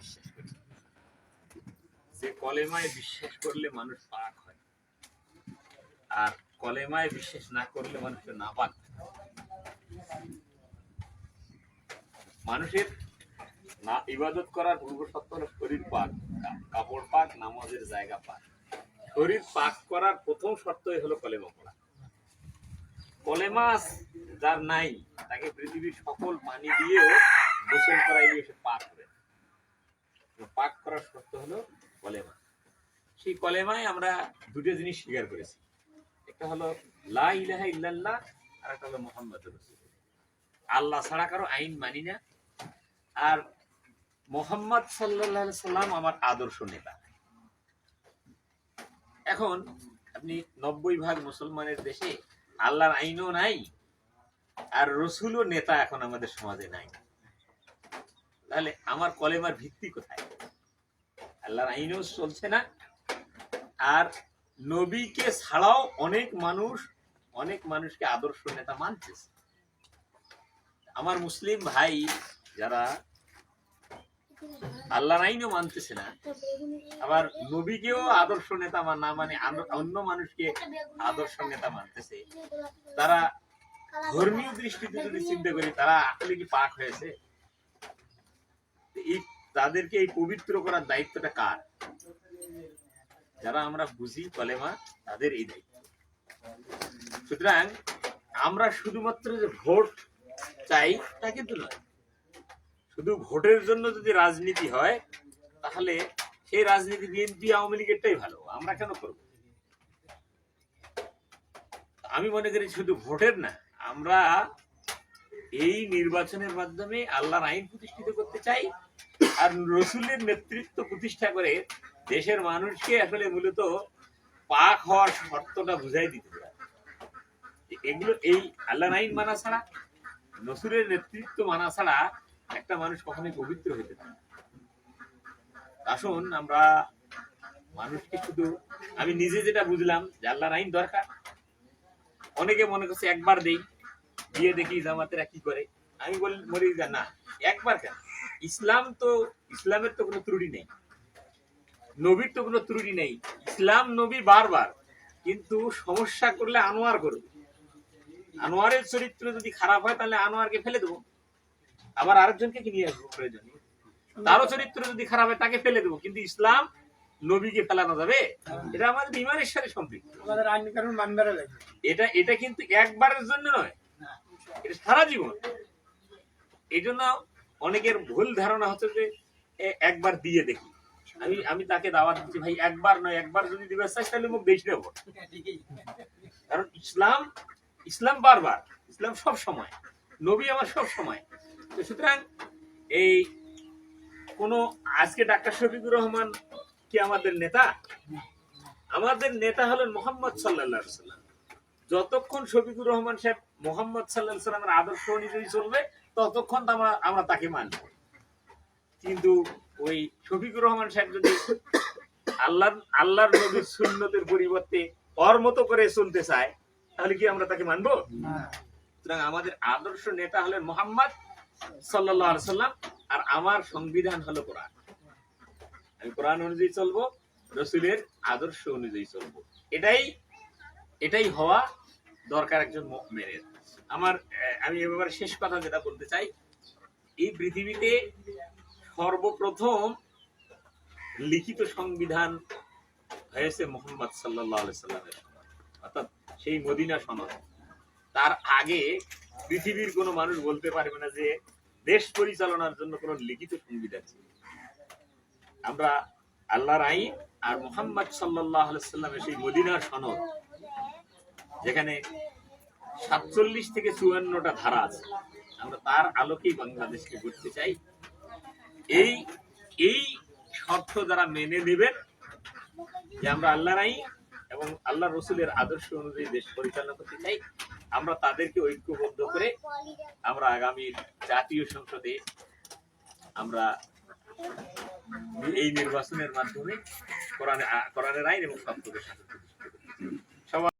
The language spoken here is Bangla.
বিশ্বাস করি যে কলেমায় বিশ্বাস করলে মানুষ পাক হয়, আর কলেমায় বিশ্বাস না করলে মানুষ না পাক মানুষের না, ইবাদত করার পূর্ব সত্য হলো শরীর পাক। কাপড় পাক, নামাজের জায়গা পাক। শরীর পাক করার প্রথম শর্তই হলো কলেমা পড়া। কলেমা যার নাই, তাকে পৃথিবীর সকল পানি দিয়েও পাক করার শর্ত হলো কলেমা। সেই কলেমায় আমরা দুটো জিনিস স্বীকার করেছি। একটা হলো লা ইলাহা ইল্লাল্লাহ আর একটা হলো মোহাম্মদ আল্লাহ ছাড়া কারও আইন মানি না। আর মোহাম্মদ সাল্লাহ সাল্লাম আমার আদর্শ নেতা। এখন আপনি নব্বই ভাগ মুসলমানের দেশে আল্লাহর আইনও নাই, আর রসুলও নেতা এখন আমাদের সমাজে নাই। তাহলে আমার কলেমার ভিত্তি কোথায়? আল্লাহর আইনও চলছে না। আর নবীকে ছাড়াও অনেক মানুষ, অনেক মানুষকে আদর্শ নেতা মানতেছে। আমার মুসলিম ভাই যারা আল্লাহর আইনও মানতেছে না, আবার নবীকেও আদর্শ নেতা মান- না মানে অন্য মানুষকে আদর্শ নেতা মানতেছে। তারা ধর্মীয় দৃষ্টিতে যদি চিন্তা করি, তারা আসলে কি পাক হয়েছে? তাদেরকে এই পবিত্র করার দায়িত্বটা কার? যারা আমরা বুঝি, কলেমা, তাদের এই দায়িত্ব। সুতরাং আমরা শুধুমাত্র যে ভোট চাই, তা কিন্তু নয়। শুধু ভোটের জন্য যদি রাজনীতি হয়, তাহলে সেই রাজনীতি বিএনপি আওয়ামী লীগেরটাই ভালো। আমরা কেন করব? আমি মনে করি শুধু ভোটের না, আমরা এই নির্বাচনের মাধ্যমে আল্লাহর আইন প্রতিষ্ঠিত করতে চাই আর রসুলের নেতৃত্ব প্রতিষ্ঠা করে দেশের মানুষকে আসলে মূলত পাক হওয়ার শর্তটা বুঝাই দিতে হবে এগুলো এই আল্লাহর আইন মানা ছাড়া, রসুলের নেতৃত্ব মানা ছাড়া একটা মানুষ কখনোই পবিত্র হতে পারে আসুন আমরা মানুষকে শুধু, আমি নিজে যেটা বুঝলাম যে আল্লাহর আইন দরকার। অনেকে মনে করছে একবার দেই দিয়ে দেখি জামাতেরা কি করে। আমি বলি, মরি যা, না, একবার কেন? ইসলাম তো ইসলামের তো কোনো ত্রুটি নেই। নবীর তো কোনো ত্রুটি নেই। ইসলাম নবী বারবার কিন্তু সমস্যা করলে আনোয়ার করবে। আনোয়ারের চরিত্র যদি খারাপ হয় তাহলে আনোয়ারকে ফেলে দেবো। আবার আরেকজনকে কি নিয়ে আসব প্রয়োজন? তারও চরিত্র যদি খারাপ হয় তাকে ফেলে দেবো। কিন্তু ইসলাম নবীকে ফেলানো যাবে? এটা আমাদের ইমানের সাথে সম্পৃক্ত। এটা এটা কিন্তু একবারের জন্য নয়। এটা সারা জীবন। এই জন্য অনেকের ভুল ধারণা হচ্ছে যে একবার দিয়ে দেখি। আমি আমি তাকে দাওয়াত দিচ্ছি, ভাই, একবার নয়, একবার যদি দিবে চাই তাহলে মুখ দেশ নেব। কারণ ইসলাম ইসলাম বারবার, ইসলাম সব সময়, নবী আমার সব সময়। তো সুতরাং এই কোন, আজকে ডাক্তার শফিকুর রহমান কি আমাদের নেতা? আমাদের নেতা হলেন মোহাম্মদ সাল্লাহ সাল্লাম যতক্ষণ শফিকুর রহমান সাহেব মোহাম্মদ সাল্লাহ সাল্লামের আদর্শ অনুযায়ী চলবে ততক্ষণ তো আমরা আমরা তাকে মানব। কিন্তু ওই শফিকুর রহমান সাহেব যদি আল্লাহ আল্লাহর নবীর সুন্নতের পরিবর্তে ওর মতো করে চলতে চায় তাহলে কি আমরা তাকে মানবো? সুতরাং আমাদের আদর্শ নেতা হলেন মোহাম্মদ সাল্লাহ সাল্লাম আর আমার সংবিধান হলো কোরআন। আমি কোরআন অনুযায়ী চলবো রসুলের আদর্শ অনুযায়ী চলবো। এটাই এটাই হওয়া দরকার একজন মেয়ের। আমার আমি এ ব্যাপারে শেষ কথা যেটা বলতে চাই। এই পৃথিবীতে সর্বপ্রথম লিখিত সংবিধান হয়েছে মোহাম্মদ সাল্লামের অর্থাৎ সেই মদিনা সনদ। তার আগে পৃথিবীর কোনো মানুষ বলতে পারবে না যে দেশ পরিচালনার জন্য কোনো লিখিত সংবিধান ছিল। আমরা আল্লাহর আইন আর মোহাম্মদ সাল্লাহ সাল্লামের সেই মদিনার সনদ, যেখানে সাতচল্লিশ থেকে চুয়ান্নটা ধারা আছে। আমরা তার আলোকেই বাংলাদেশকে গড়তে চাই। এই এই শর্ত যারা মেনে নেবেন যে আমরা আল্লাহর আইন এবং আল্লাহ রসুলের আদর্শ অনুযায়ী দেশ পরিচালনা করতে চাই, আমরা তাদেরকে ঐক্যবদ্ধ করে আমরা আগামী জাতীয় সংসদে আমরা এই নির্বাচনের মাধ্যমে কোরআনে, কোরআনের আইন এবং সত্যকে সাথে